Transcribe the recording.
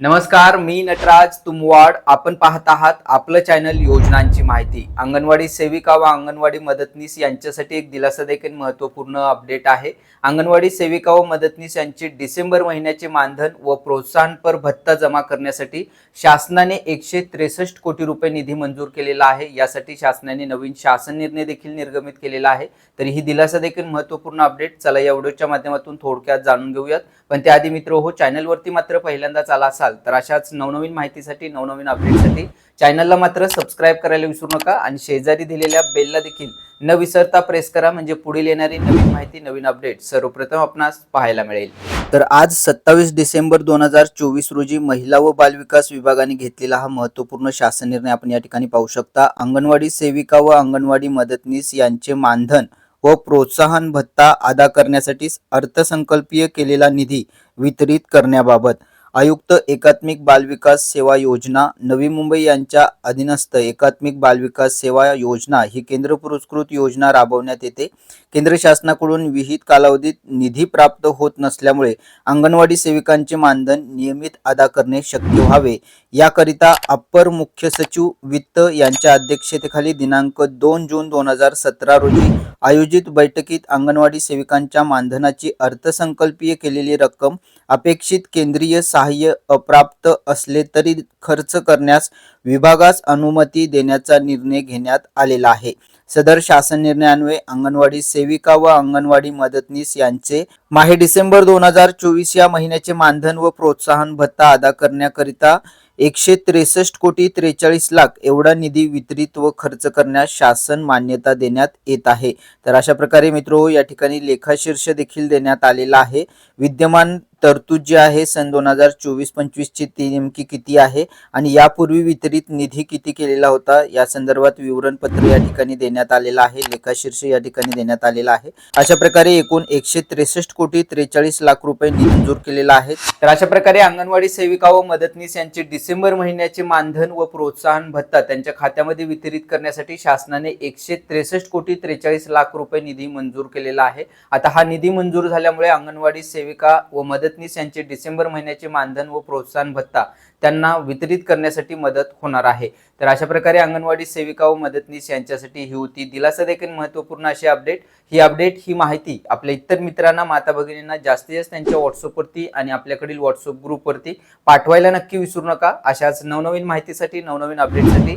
नमस्कार मी नटराज तुमवाड. आपण पाहत आहात आपलं चॅनल योजनांची माहिती. अंगणवाडी सेविका व अंगणवाडी मदतनीस यांच्यासाठी एक दिलासा देखील महत्त्वपूर्ण अपडेट आहे. अंगणवाडी सेविका व मदतनीस यांचे डिसेंबर महिन्याचे मानधन व प्रोत्साहनपर भत्ता जमा करण्यासाठी शासनाने एकशे त्रेसष्ट कोटी रुपये निधी मंजूर केलेला आहे. यासाठी शासनाने नवीन शासन निर्णय देखील निर्गमित केलेला आहे. तरी ही दिलासा देखील महत्त्वपूर्ण अपडेट चला या व्हिडिओच्या माध्यमातून थोडक्यात जाणून घेऊयात. पण त्याआधी मित्र हो चॅनलवरती मात्र पहिल्यांदाच आला असाल तर अशाच नवनवीन माहितीसाठी नवनवीन अपडेटसाठी चॅनलला मात्र सबस्क्राईब करायला विसरू नका आणि शेजारी दिलेल्या बेलला देखील न विसरता प्रेस करा. म्हणजे पुढील येणारी नवीन माहिती नवीन अपडेट सर्वप्रथम आपणास पाहायला मिळेल. तर आज सत्तावीस डिसेंबर दोन हजार चोवीस रोजी महिला व बालविकास विभागाने घेतलेला हा महत्त्वपूर्ण शासन निर्णय आपण या ठिकाणी पाहू शकता. अंगणवाडी सेविका व अंगणवाडी मदतनीस यांचे मानधन व प्रोत्साहन भत्ता अदा करण्यासाठी अर्थसंकल्पीय केलेला निधी वितरित करण्याबाबत आयुक्त एकात्मिक बालविकास सेवा योजना नवी मुंबई यांच्या अधीनस्थ एकात्मिक बालविकास सेवा योजना ही केंद्र पुरस्कृत योजना राबवण्यात येते. केंद्र शासनाकडून विहित कालावधीत निधी प्राप्त होत नसल्यामुळे अंगणवाडी सेविकांचे मानधन नियमित अदा करणे शक्य व्हावे. याकरिता अप्पर मुख्य सचिव वित्त यांच्या अध्यक्षतेखाली दिनांक दोन जून दोन हजार सतरा रोजी आयोजित बैठकीत अंगणवाडी सेविकांच्या मानधनाची अर्थसंकल्पीय केलेली रक्कम अपेक्षित केंद्रीय सहाय्य अप्राप्त असले तरी खर्च करण्यास विभागास अनुमती देण्याचा निर्णय घेण्यात आलेला आहे. सदर शासन निर्णयान्वये अंगणवाडी सेविका व अंगणवाडी मदतनीस यांचे माहे डिसेंबर दोन हजार चोवीस या महिन्याचे मानधन व प्रोत्साहन भत्ता अदा करण्याकरिता एकशे त्रेसष्ट कोटी त्रेचाळीस लाख एवढा निधी वितरित व खर्च करण्यास शासन मान्यता देण्यात येत आहे. तर अशा प्रकारे मित्र या ठिकाणी लेखाशीर्ष देखील देण्यात आलेला आहे. विद्यमान तरतूद जी आहे सन दोन हजार चोवीस पंचवीसची ती नेमकी किती आहे? आणि यापूर्वी वितरित निधी किती केलेला होता? या संदर्भात विवरणपत्र या ठिकाणी देण्यात आलेलं आहे. लेखाशीर्ष या ठिकाणी देण्यात आलेला आहे. अशा प्रकारे एकूण एकशे त्रेसष्ट कोटी त्रेचाळीस लाख रुपये निधी मंजूर केलेला आहे. तर अशा प्रकारे अंगणवाडी सेविका व मदतनीस यांचे डिसेंबर महिन्याचे मानधन व प्रोत्साहन भत्ता त्यांच्या खात्यामध्ये वितरित करण्यासाठी शासनाने एकशे त्रेसष्ट कोटी त्रेचाळीस लाख रुपये निधी मंजूर केलेला आहे. आता हा निधी मंजूर झाल्यामुळे अंगणवाडी सेविका व मदत मदतनीस यांचे डिसेंबर महिन्याचे मानधन व प्रोत्साहन भत्ता त्यांना वितरित करण्यासाठी मदत होणार आहे. तर अशा प्रकारे अंगणवाडी सेविका व मदतनीस यांच्यासाठी ही होती. दिलासा देखील महत्त्वपूर्ण अशी अपडेट ही अपडेट ही माहिती आपल्या इतर मित्रांना माता भगिनींना जास्तीत जास्त त्यांच्या व्हॉट्सअपवरती आणि आपल्याकडील व्हॉट्सअप ग्रुपवरती पाठवायला नक्की विसरू नका. अशाच नवनवीन माहितीसाठी नवनवीन अपडेटसाठी